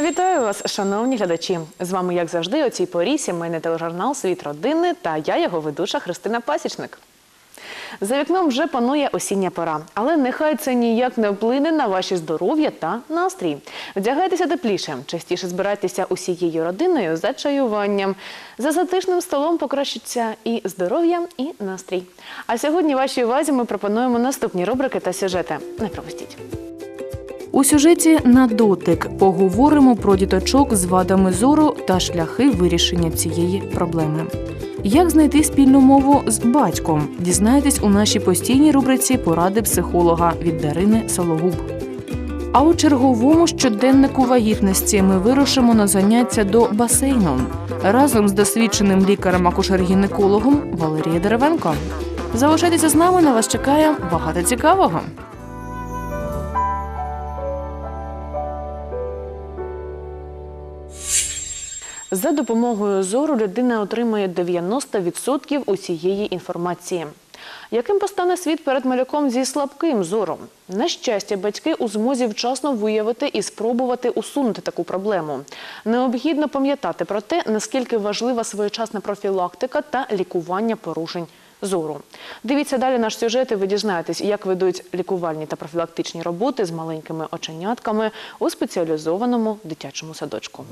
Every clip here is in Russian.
Вітаю вас, шановні глядачі! З вами, як завжди, о цій порі сімейний тележурнал Світ родини та я, його ведуча Христина Пасічник. За вікном вже панує осіння пора, але нехай це ніяк не вплине на ваші здоров'я та настрій. Вдягайтеся тепліше, частіше збирайтеся усією родиною за чаюванням. За затишним столом покращиться і здоров'я, і настрій. А сьогодні вашій увазі ми пропонуємо наступні рубрики та сюжети. Не пропустіть. У сюжеті на дотик поговоримо про діточок з вадами зору та шляхи вирішення цієї проблеми. Як знайти спільну мову з батьком? Дізнаєтесь у нашій постійній рубриці Поради психолога від Дарини Сологуб. А у черговому щоденнику вагітності ми вирушимо на заняття до басейну разом з досвідченим лікарем-акушер-гінекологом Валерією Деревенко. Залишайтеся з нами, на вас чекає багато цікавого. За допомогою зору людина отримує 90% усієї інформації. Яким постане світ перед малюком зі слабким зором? На щастя, батьки у змозі вчасно виявити і спробувати усунути таку проблему. Необхідно пам'ятати про те, наскільки важлива своєчасна профілактика та лікування порушень зору. Дивіться далі наш сюжет, і ви дізнаєтесь, як ведуть лікувальні та профілактичні роботи з маленькими оченятками у спеціалізованому дитячому садочку.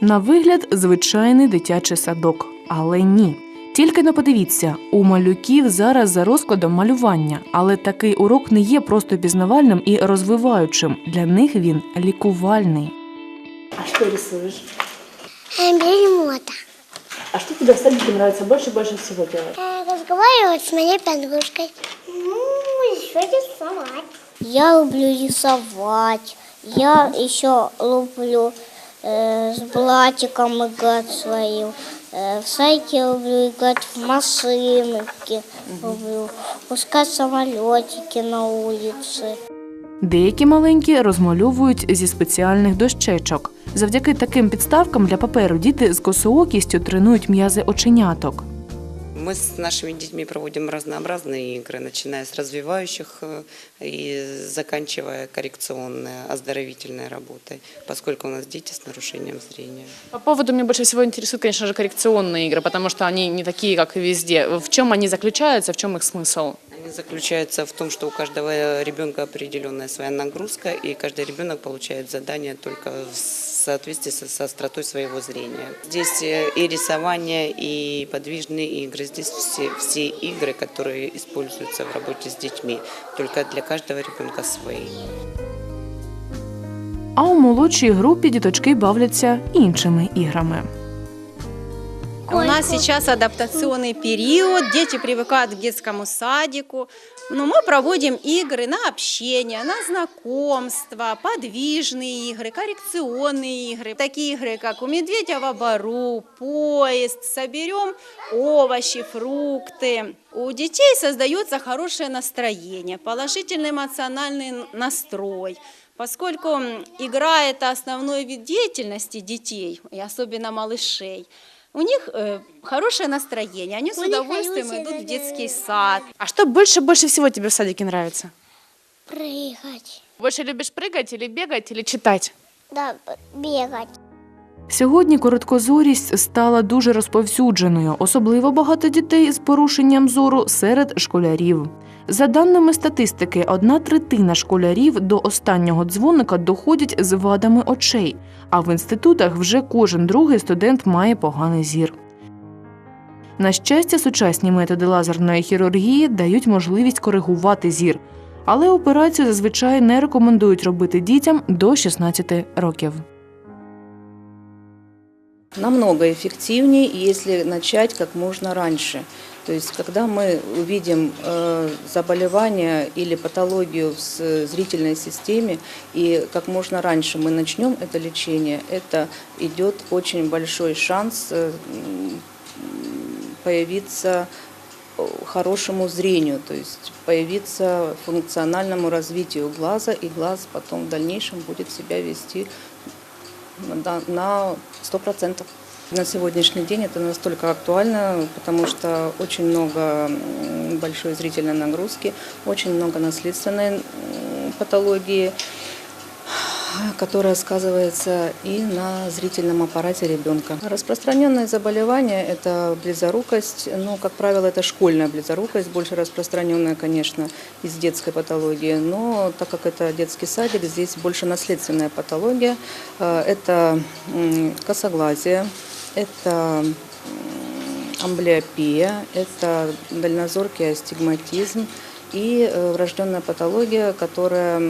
На вигляд звичайний дитячий садок, але ні. Тільки не подивіться, у малюків зараз за розкладом малювання, але такий урок не є просто пізнавальним і розвиваючим. Для них він лікувальний. А что рисуешь? Бельмота. А что тебе в садике нравится больше больше всего делать? Разговаривать с моей подружкой. Ну, еще рисовать. Я люблю рисовать. Я еще люблю с блатиком играть своим. В сайте люблю играть в машинки. Люблю пускать самолетики на улице. Деякі маленькі розмальовують зі спеціальних дощечок. Завдяки таким підставкам для паперу діти з косоокістю тренують м'язи оченяток. Мы с нашими детьми проводим разнообразные игры, начиная с развивающих э, и заканчивая коррекционной, оздоровительной работой, поскольку у нас дети с нарушением зрения. По поводу меня больше всего интересуют, конечно же, коррекционные игры, потому что они не такие, как и везде. В чем они заключаются, в чем их смысл? Они заключаются в том, что у каждого ребенка определенная своя нагрузка, и каждый ребенок получает задание только в соответствии со, со остротой своего зрения. Здесь э, и рисование, и подвижные игры. Здесь все, все игры, которые используются в работе с детьми, только для каждого ребенка свои. А у молодшій групі діточки бавляться іншими іграми. У нас сейчас адаптационный период, дети привыкают к детскому садику. Но мы проводим игры на общение, на знакомство, подвижные игры, коррекционные игры. Такие игры, как у медведя в обору, поезд, соберем овощи, фрукты. У детей создается хорошее настроение, положительный эмоциональный настрой. Поскольку игра – это основной вид деятельности детей, и особенно малышей, у них э, хорошее настроение, они с удовольствием идут в детский сад. А что больше больше всего тебе в садике нравится? Прыгать. Больше любишь прыгать или бегать или читать? Да, бегать. Сьогодні короткозорість стала дуже розповсюдженою, особливо багато дітей з порушенням зору серед школярів. За даними статистики, одна третина школярів до останнього дзвоника доходять з вадами очей, а в інститутах вже кожен другий студент має поганий зір. На щастя, сучасні методи лазерної хірургії дають можливість коригувати зір, але операцію зазвичай не рекомендують робити дітям до 16 років. Намного эффективнее, если начать как можно раньше. То есть, когда мы увидим э, заболевание или патологию в зрительной системе, и как можно раньше мы начнем это лечение, это идет очень большой шанс э, появиться хорошему зрению, то есть появиться функциональному развитию глаза, и глаз потом в дальнейшем будет себя вести на, на 100%. На сегодняшний день это настолько актуально, потому что очень много большой зрительной нагрузки, очень много наследственной патологии, которая сказывается и на зрительном аппарате ребенка. Распространенные заболевания – это близорукость, ну, как правило, это школьная близорукость, больше распространенная, конечно, из детской патологии, но так как это детский садик, здесь больше наследственная патология. Э, Это косоглазие, это амблиопия, это дальнозоркий астигматизм и э, врожденная патология, которая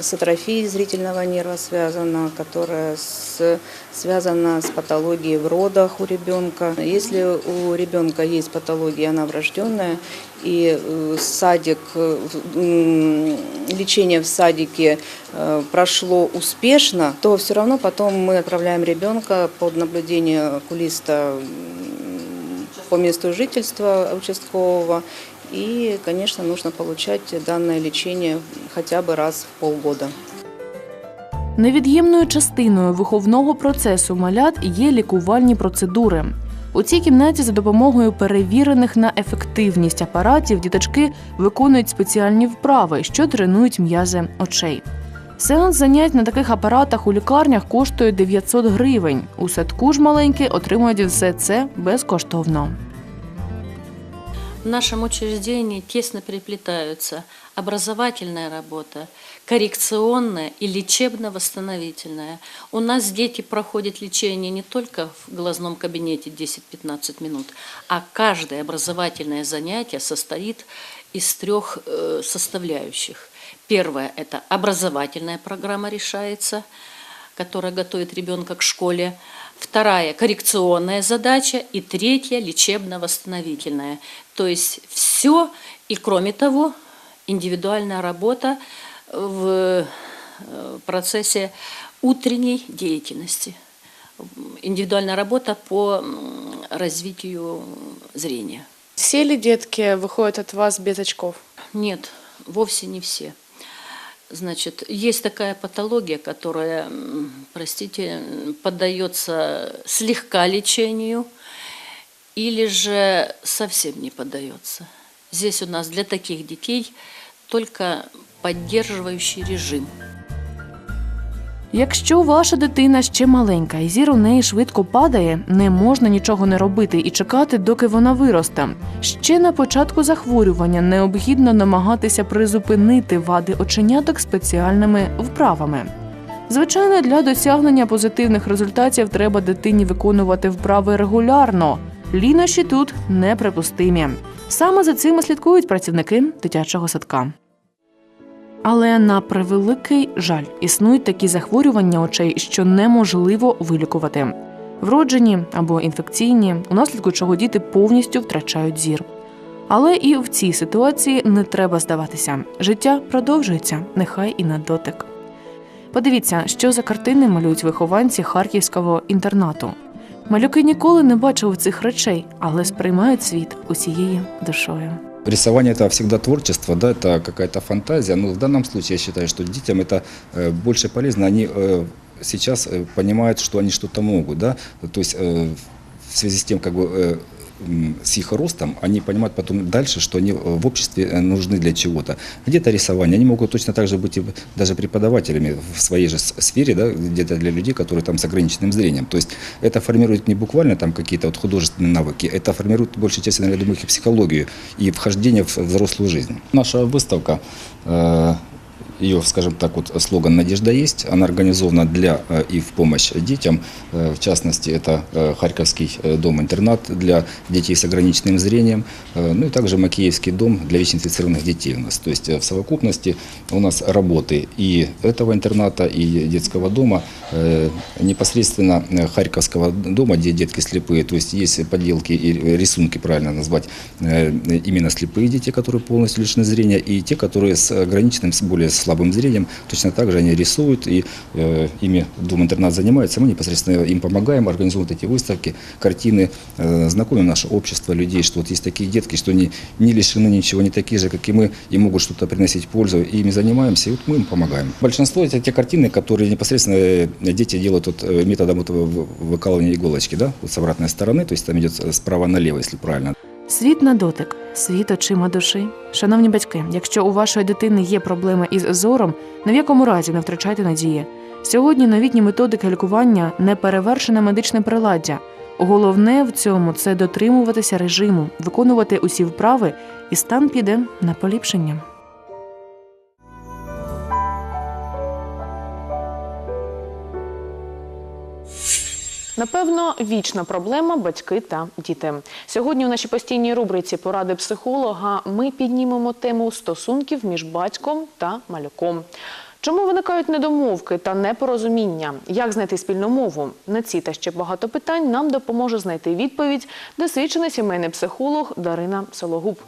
с атрофией зрительного нерва связана, которая с, связана с патологией в родах у ребенка. Если у ребенка есть патология, она врожденная, и э, садик, э, лечение в садике э, прошло успешно, то все равно потом мы отправляем ребенка под наблюдение окулиста по месту жительства участкового. И, конечно, нужно получать данное лечение хотя бы раз в полгода. Невід'ємною частиною виховного процесу малят є лікувальні процедури. У цій кімнаті за допомогою перевірених на ефективність апаратів діточки виконують спеціальні вправи, що тренують м'язи очей. Сеанс занять на таких апаратах у лікарнях коштує 900 гривень. У садку ж маленькі отримують все це безкоштовно. В нашем учреждении тесно переплетаются образовательная работа, коррекционная и лечебно-восстановительная. У нас дети проходят лечение не только в глазном кабинете 10-15 минут, а каждое образовательное занятие состоит из трех э, составляющих. Первое – это образовательная программа решается, которая готовит ребенка к школе. Вторая – коррекционная задача. И третья – лечебно-восстановительная. То есть все, и кроме того, индивидуальная работа в э, процессе утренней деятельности. Индивидуальная работа по развитию зрения. Все ли детки выходят от вас без очков? Нет, вовсе не все. Значит, есть такая патология, которая, простите, поддается слегка лечению или же совсем не поддается. Здесь у нас для таких детей только поддерживающий режим. Якщо ваша дитина ще маленька і зір у неї швидко падає, не можна нічого не робити і чекати, доки вона виросте. Ще на початку захворювання необхідно намагатися призупинити вади оченяток спеціальними вправами. Звичайно, для досягнення позитивних результатів треба дитині виконувати вправи регулярно. Лінощі тут неприпустимі. Саме за цим слідкують працівники дитячого садка. Але на превеликий жаль існують такі захворювання очей, що неможливо вилікувати. Вроджені або інфекційні, унаслідку чого діти повністю втрачають зір. Але і в цій ситуації не треба здаватися. Життя продовжується, нехай і на дотик. Подивіться, що за картини малюють вихованці харківського інтернату. Малюки ніколи не бачили цих речей, але сприймають світ усією душою. Рисование это всегда творчество, да, это какая-то фантазия. Но в данном случае я считаю, что детям это э, больше полезно. Они э, сейчас э, понимают, что они что-то могут, да. То есть в связи с тем, как бы с их ростом, они понимают потом дальше, что они э, в обществе э, нужны для чего-то. Где-то рисование, они могут точно так же быть и даже преподавателями в своей же сфере, да, где-то для людей, которые там с ограниченным зрением. То есть это формирует не буквально там какие-то вот художественные навыки, это формирует большей частью, наверное, я думаю, и психологию, и вхождение в взрослую жизнь. Наша выставка э, ее, скажем так, вот слоган «Надежда есть». Она организована для э, и в помощь детям. Э, В частности, это э, Харьковский дом-интернат для детей с ограниченным зрением. Ну и также Макеевский дом для ВИЧ-инфицированных детей у нас. То есть в совокупности у нас работы и этого интерната, и детского дома, непосредственно Харьковского дома, где детки слепые. То есть есть поделки и рисунки, правильно назвать, именно слепые дети, которые полностью лишены зрения, и те, которые с ограниченным, с более слабым слабым зрением, точно так же они рисуют, и э, ими Дом-интернат занимается, мы непосредственно им помогаем, организуем эти выставки, картины, э, знакомим наше общество людей, что вот есть такие детки, что они не лишены ничего, не такие же, как и мы, и могут что-то приносить пользу, и ими занимаемся, и вот мы им помогаем. Большинство это те картины, которые непосредственно э, дети делают вот, э, методом вот вы- выкалывания иголочки, да, вот с обратной стороны, то есть там идет справа налево, если правильно. Світ на дотик, світ очима душі. Шановні батьки, якщо у вашої дитини є проблеми із зором, ні в якому разі не втрачайте надії. Сьогодні новітні методики лікування не перевершене медичне приладдя. Головне в цьому це дотримуватися режиму, виконувати усі вправи, і стан піде на поліпшення. Напевно, вічна проблема батьки та діти. Сьогодні у нашій постійній рубриці Поради психолога ми піднімемо тему стосунків між батьком та малюком. Чому виникають недомовки та непорозуміння? Як знайти спільну мову? На ці та ще багато питань нам допоможе знайти відповідь досвідчений сімейний психолог Дарина Сологуб.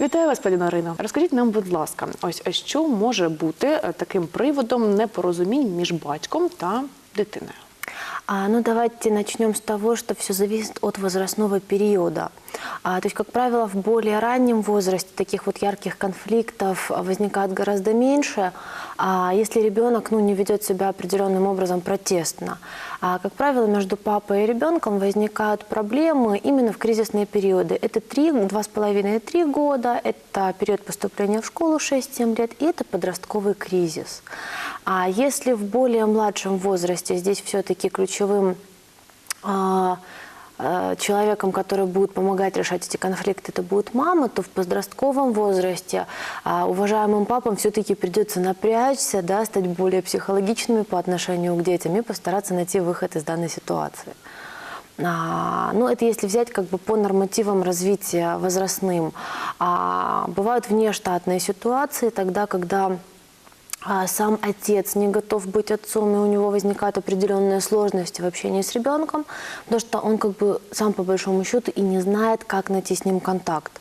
Вітаю вас, пані Ірино. Розкажіть нам, будь ласка, ось ось що може бути е, таким приводом непорозумінь між батьком та дитиною? А, ну, давайте начнем с того, что все зависит от возрастного периода. А, то есть, как правило, в более раннем возрасте таких вот ярких конфликтов а, возникает гораздо меньше, а если ребенок ну, не ведет себя определенным образом протестно. А, как правило, между папой и ребенком возникают проблемы именно в кризисные периоды. Это 3, 2,5-3 года, это период поступления в школу 6-7 лет, и это подростковый кризис. А если в более младшем возрасте здесь все-таки ключевым а, а, человеком, который будет помогать решать эти конфликты, это будет мама, то в подростковом возрасте а, уважаемым папам все-таки придется напрячься, да, стать более психологичными по отношению к детям и постараться найти выход из данной ситуации. А, ну, это если взять как бы по нормативам развития возрастным. А, бывают внештатные ситуации, тогда, когда сам отец не готов быть отцом, и у него возникают определенные сложности в общении с ребенком, потому что он как бы сам по большому счету и не знает, как найти с ним контакт.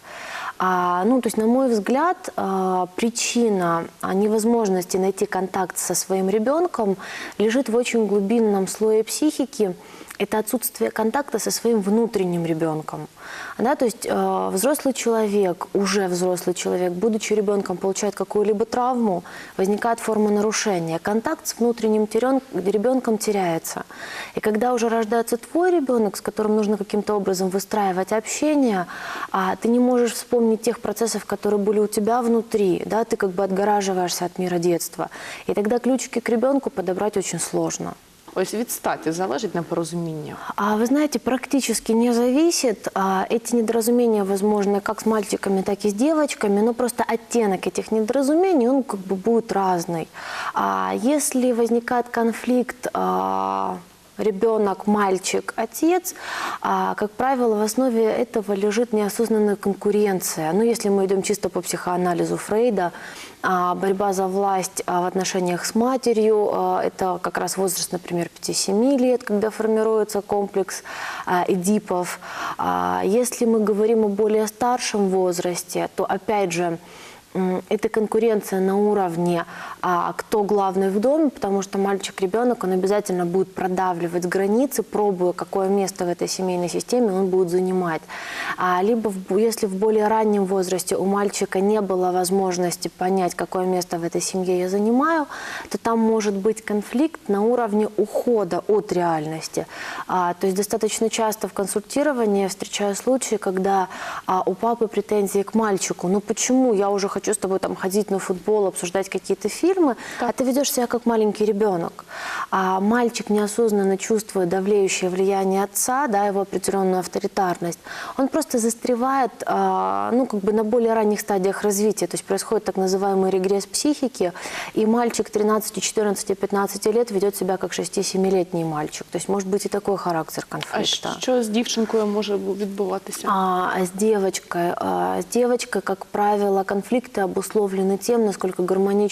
А, ну, то есть, на мой взгляд, а, причина а, невозможности найти контакт со своим ребенком лежит в очень глубинном слое психики. Это отсутствие контакта со своим внутренним ребенком. Да, то есть э, взрослый человек, уже взрослый человек, будучи ребенком, получает какую-либо травму, возникает форма нарушения. Контакт с внутренним ребенком теряется. И когда уже рождается твой ребенок, с которым нужно каким-то образом выстраивать общение, а ты не можешь вспомнить тех процессов, которые были у тебя внутри, да, ты как бы отгораживаешься от мира детства. И тогда ключики к ребенку подобрать очень сложно. Ось від статі залежить непорозуміння. А вы знаете, практически не зависит. А, Эти недоразумения возможны как с мальчиками, так и с девочками, но просто оттенок этих недоразумений, он как бы будет разный. А если возникает конфликт а, ребенок, мальчик, отец, а, как правило, в основе этого лежит неосознанная конкуренция. Ну, если мы идем чисто по психоанализу Фрейда, а, борьба за власть а, в отношениях с матерью, а, это как раз возраст, например, 5-7 лет, когда формируется комплекс а, Эдипов. А, Если мы говорим о более старшем возрасте, то, опять же, это конкуренция на уровне, а, кто главный в доме, потому что мальчик-ребенок, он обязательно будет продавливать границы, пробуя, какое место в этой семейной системе он будет занимать. А, либо, в- если в более раннем возрасте у мальчика не было возможности понять, какое место в этой семье я занимаю, то там может быть конфликт на уровне ухода от реальности. А, то есть достаточно часто в консультировании я встречаю случаи, когда а, у папы претензии к мальчику. Ну почему я уже хочу с тобой там ходить на футбол, обсуждать какие-то фильмы, а ты ведешь себя как маленький ребенок. А мальчик неосознанно чувствует давлеющее влияние отца, да, его определенную авторитарность. Он просто застревает, а, ну как бы на более ранних стадиях развития, то есть происходит так называемый регресс психики, и мальчик 13, 14, 15 лет ведет себя как 6-7-летний мальчик. То есть может быть и такой характер А конфликта. що з дівчинкою може відбуватися? А с девочкой, а, с девочкой, как правило, конфликты обусловлены тем, насколько гармонично